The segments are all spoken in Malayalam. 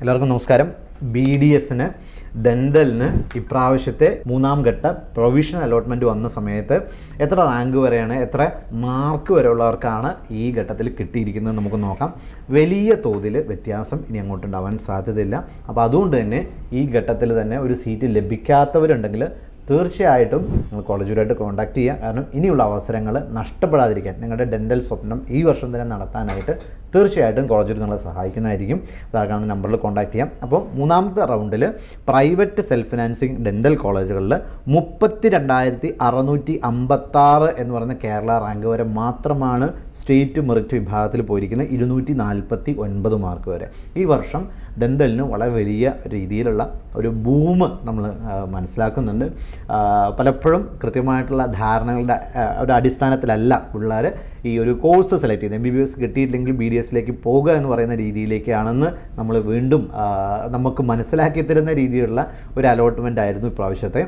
എല്ലാവർക്കും നമസ്കാരം. ബി ഡി എസിന് ദന്തലിന് ഇപ്രാവശ്യത്തെ മൂന്നാം ഘട്ട പ്രൊവിഷണൽ അലോട്ട്മെന്റ് വന്ന സമയത്ത് എത്ര റാങ്ക് വരെയാണ് എത്ര മാർക്ക് വരെയുള്ളവർക്കാണ് ഈ ഘട്ടത്തിൽ കിട്ടിയിരിക്കുന്നത് നമുക്ക് നോക്കാം. വലിയ തോതിൽ വ്യത്യാസം ഇനി അങ്ങോട്ടുണ്ടാവാൻ സാധ്യതയില്ല. അപ്പോൾ അതുകൊണ്ട് തന്നെ ഈ ഘട്ടത്തിൽ തന്നെ ഒരു സീറ്റ് ലഭിക്കാത്തവരുണ്ടെങ്കിൽ തീർച്ചയായിട്ടും നിങ്ങൾ കോളേജുമായിട്ട് കോൺടാക്ട് ചെയ്യുക. കാരണം ഇനിയുള്ള അവസരങ്ങൾ നഷ്ടപ്പെടാതിരിക്കാൻ നിങ്ങളുടെ ഡെന്റൽ സ്വപ്നം ഈ വർഷം തന്നെ നടത്താനായിട്ട് തീർച്ചയായിട്ടും കോളേജിൽ നിങ്ങളെ സഹായിക്കുന്നതായിരിക്കും. കാണുന്ന നമ്പറിൽ കോൺടാക്ട് ചെയ്യാം. അപ്പോൾ മൂന്നാമത്തെ റൗണ്ടിൽ പ്രൈവറ്റ് സെൽഫ് ഫിനാൻസിങ് ഡെന്റൽ കോളേജുകളിൽ മുപ്പത്തി രണ്ടായിരത്തി അറുന്നൂറ്റി അമ്പത്താറ് എന്ന് പറയുന്ന കേരള റാങ്ക് വരെ മാത്രമാണ് സ്റ്റേറ്റ് മെറിറ്റ് വിഭാഗത്തിൽ പോയിരിക്കുന്നത് ഇരുന്നൂറ്റി നാൽപ്പത്തി ഒൻപത് മാർക്ക് വരെ. ഈ വർഷം ദന്തലിന് വളരെ വലിയ രീതിയിലുള്ള ഒരു ഭൂമ് നമ്മൾ മനസ്സിലാക്കുന്നുണ്ട്. പലപ്പോഴും കൃത്യമായിട്ടുള്ള ധാരണകളുടെ ഒരു അടിസ്ഥാനത്തിലല്ല പിള്ളേർ ഈ ഒരു കോഴ്സ് സെലക്ട് ചെയ്യുന്നത്. എം ബി ബി എസ് കിട്ടിയിട്ടില്ലെങ്കിൽ ബി ഡി എസിലേക്ക് പോകുക എന്ന് പറയുന്ന രീതിയിലേക്കാണെന്ന് നമ്മൾ വീണ്ടും നമുക്ക് മനസ്സിലാക്കി തരുന്ന രീതിയിലുള്ള ഒരു അലോട്ട്മെന്റ് ആയിരുന്നു ഇപ്രാവശ്യത്തെ.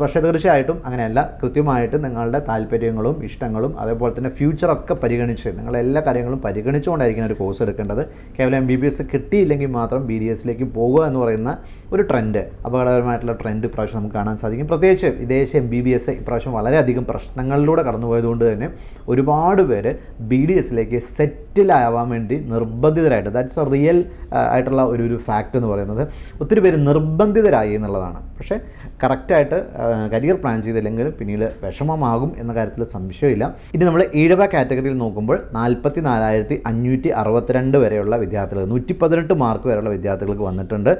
പക്ഷേ തീർച്ചയായിട്ടും അങ്ങനെയല്ല. കൃത്യമായിട്ട് നിങ്ങളുടെ താല്പര്യങ്ങളും ഇഷ്ടങ്ങളും അതേപോലെ തന്നെ ഫ്യൂച്ചറൊക്കെ പരിഗണിച്ച് നിങ്ങൾ എല്ലാ കാര്യങ്ങളും പരിഗണിച്ചുകൊണ്ടായിരിക്കും ഒരു കോഴ്സ് എടുക്കേണ്ടത്. കേവലം എം ബി ബി എസ് കിട്ടിയില്ലെങ്കിൽ മാത്രം ബി ഡി എസിലേക്ക് പോകുക എന്ന് പറയുന്ന ഒരു ട്രെൻഡ് അപകടകരമായിട്ടുള്ള ട്രെൻഡ് ഇപ്രാവശ്യം നമുക്ക് കാണാൻ സാധിക്കും. പ്രത്യേകിച്ച് വിദേശ എം ബി ബി എസ് ഇപ്രാവശ്യം വളരെയധികം പ്രശ്നങ്ങളിലൂടെ കടന്നുപോയതുകൊണ്ട് തന്നെ ഒരുപാട് പേര് ബി ഡി എസിലേക്ക് സെറ്റിലാവാൻ വേണ്ടി നിർബന്ധിതരായിട്ട് ദാറ്റ്സ് എ റിയൽ ആയിട്ടുള്ള ഒരു ഒരു ഫാക്റ്റ് എന്ന് പറയുന്നത് ഒത്തിരി പേര് നിർബന്ധിതരായി എന്നുള്ളതാണ്. പക്ഷേ കറക്റ്റായിട്ട് കരിയർ പ്ലാൻ ചെയ്തില്ലെങ്കിൽ പിന്നീട് വിഷമമാകും എന്ന കാര്യത്തിൽ സംശയമില്ല. ഇനി നമ്മൾ ഈഴവ കാറ്റഗറിയിൽ നോക്കുമ്പോൾ നാൽപ്പത്തി നാലായിരത്തി അഞ്ഞൂറ്റി അറുപത്തിരണ്ട് വരെയുള്ള വിദ്യാർത്ഥികൾ നൂറ്റി പതിനെട്ട് മാർക്ക് വരെയുള്ള വിദ്യാർത്ഥികൾക്ക് വന്നിട്ടുണ്ട്.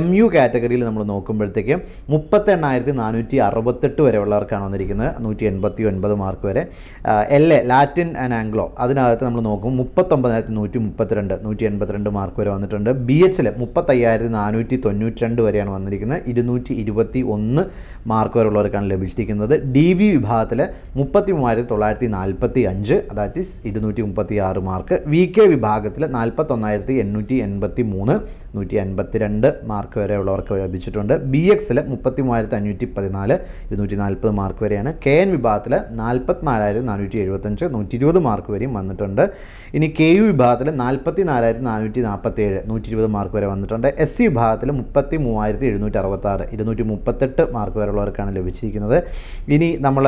എം യു കാറ്റഗറിയിൽ നമ്മൾ നോക്കുമ്പോഴത്തേക്ക് മുപ്പത്തെണ്ണായിരത്തി നാനൂറ്റി അറുപത്തെട്ട് വരെ ഉള്ളവർക്കാണ് വന്നിരിക്കുന്നത്. നൂറ്റി എൺപത്തി ഒൻപത് മാർക്ക് വരെ. L A Latin and Anglo അതിനകത്ത് നമ്മൾ നോക്കും മുപ്പത്തൊമ്പതിനായിരത്തി നൂറ്റി മുപ്പത്തിരണ്ട് നൂറ്റി എൺപത്തിരണ്ട് മാർക്ക് വരെ വന്നിട്ടുണ്ട്. ബി എച്ചിൽ മുപ്പത്തയ്യായിരത്തി നാനൂറ്റി തൊണ്ണൂറ്റി രണ്ട് വരെയാണ് വന്നിരിക്കുന്നത്. ഇരുന്നൂറ്റി ഇരുപത്തി ഒന്ന് മാർക്ക് വരെ ഉള്ളവർക്കാണ് ലഭിച്ചിരിക്കുന്നത്. ഡി വി വിഭാഗത്തിൽ മുപ്പത്തി മൂവായിരത്തി തൊള്ളായിരത്തി നാൽപ്പത്തി അഞ്ച് അതായത് ഇരുന്നൂറ്റി മുപ്പത്തി ആറ് മാർക്ക്. വി കെ വിഭാഗത്തിൽ നാൽപ്പത്തൊന്നായിരത്തി എണ്ണൂറ്റി എൺപത്തി മൂന്ന് നൂറ്റി അൻപത്തിരണ്ട് മാർക്ക് വരെ ഉള്ളവർക്ക് ലഭിച്ചിട്ടുണ്ട് ബി എക്സിൽ മുപ്പത്തി മൂവായിരത്തി അഞ്ഞൂറ്റി പതിനാല് ഇരുന്നൂറ്റി നാൽപ്പത് മാർക്ക് വരെയാണ്. കെ എൻ വിഭാഗത്തിൽ നാൽപ്പത്തിനാലായിരത്തി നാനൂറ്റി എഴുപത്തഞ്ച് നൂറ്റി ഇരുപത് മാർക്ക് വരെയും വന്നിട്ടുണ്ട്. ഇനി കെ യു വിഭാഗത്തിൽ നാൽപ്പത്തി നാലായിരത്തി നാനൂറ്റി നാൽപ്പത്തി ഏഴ് നൂറ്റി ഇരുപത് മാർക്ക് വരെ വന്നിട്ടുണ്ട്. എസ് സി വിഭാഗത്തിൽ മുപ്പത്തി മൂവായിരത്തി എഴുന്നൂറ്റി അറുപത്താറ് ഇരുന്നൂറ്റി മുപ്പത്തെട്ട് മാർക്ക് വരെയുള്ളവർക്കാണ് ലഭിച്ചിരിക്കുന്നത്. ഇനി നമ്മൾ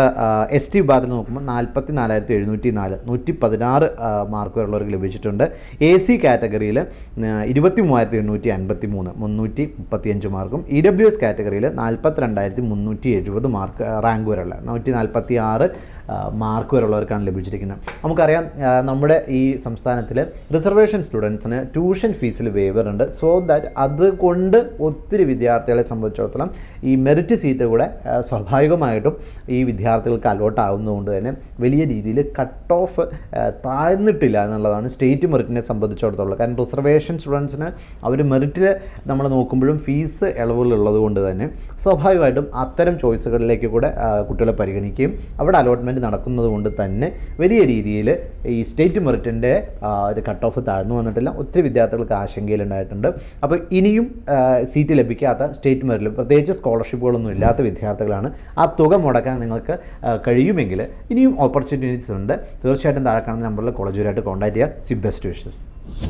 എസ് ടി വിഭാഗത്തിൽ നോക്കുമ്പോൾ നാൽപ്പത്തി നാലായിരത്തി എഴുന്നൂറ്റി നാല് നൂറ്റി പതിനാറ് മാർക്ക് വരെയുള്ളവർക്ക് ലഭിച്ചിട്ടുണ്ട്. എ സി കാറ്റഗറിയിൽ ഇരുപത്തി മൂവായിരത്തി എണ്ണൂറ്റി അൻപത്തി മൂന്ന് മുന്നൂറ്റി മുപ്പത്തിയഞ്ച് മാർക്കും ഇ ഡബ്ല്യു എസ് കാറ്റഗറിയിൽ നാൽപ്പത്തി രണ്ടായിരത്തി മുന്നൂറ്റി എഴുപത് മാർക്ക് റാങ്ക് വരെയുള്ള നൂറ്റി നാൽപ്പത്തി ആറ് മാർക്ക് വരെയുള്ളവർക്കാണ് ലഭിച്ചിരിക്കുന്നത്. നമുക്കറിയാം നമ്മുടെ ഈ സംസ്ഥാനത്തിൽ റിസർവേഷൻ സ്റ്റുഡൻസിന് ട്യൂഷൻ ഫീസിൽ വേവർ ഉണ്ട്. സോ ദാറ്റ് അതുകൊണ്ട് ഒത്തിരി വിദ്യാർത്ഥികളെ സംബന്ധിച്ചിടത്തോളം ഈ മെറിറ്റ് സീറ്റ് കൂടെ സ്വാഭാവികമായിട്ടും ഈ വിദ്യാർത്ഥികൾക്ക് അലോട്ട് ആവുന്നതുകൊണ്ട് തന്നെ വലിയ രീതിയിൽ കട്ട് ഓഫ് താഴ്ന്നിട്ടില്ല എന്നുള്ളതാണ് സ്റ്റേറ്റ് മെറിറ്റിനെ സംബന്ധിച്ചിടത്തോളം. കാരണം റിസർവേഷൻ സ്റ്റുഡൻസിന് അവർ മെറിറ്റിൽ നമ്മൾ നോക്കുമ്പോഴും ഫീസ് ഇളവുകളുള്ളത് കൊണ്ട് തന്നെ സ്വാഭാവികമായിട്ടും അത്തരം ചോയ്സുകളിലേക്ക് കൂടെ കുട്ടികളെ പരിഗണിക്കുകയും അവിടെ അലോട്ട്മെന്റ് നടക്കുന്നത് കൊണ്ട് തന്നെ വലിയ രീതിയിൽ ഈ സ്റ്റേറ്റ് മെറിറ്റിന്റെ ഒരു കട്ട് ഓഫ് താഴ്ന്നു വന്നിട്ടില്ല. ഒത്തിരി വിദ്യാർത്ഥികൾക്ക് ആശങ്കയിലുണ്ടായിട്ടുണ്ട് അപ്പോൾ ഇനിയും സീറ്റ് ലഭിക്കാത്ത സ്റ്റേറ്റ് മെറിറ്റിൽ പ്രത്യേകിച്ച് സ്കോളർഷിപ്പുകളൊന്നും ഇല്ലാത്ത വിദ്യാർത്ഥികളാണ് ആ തുക മുടക്കാൻ നിങ്ങൾക്ക് കഴിയുമെങ്കിൽ ഇനിയും ഓപ്പർച്യൂണിറ്റീസ് ഉണ്ട്. തീർച്ചയായിട്ടും താഴെ കാണുന്ന നമ്പറിൽ കോളേജുമായിട്ട് കോൺടാക്ട് ചെയ്യുക സി ബെസ്റ്റ് വിഷസ്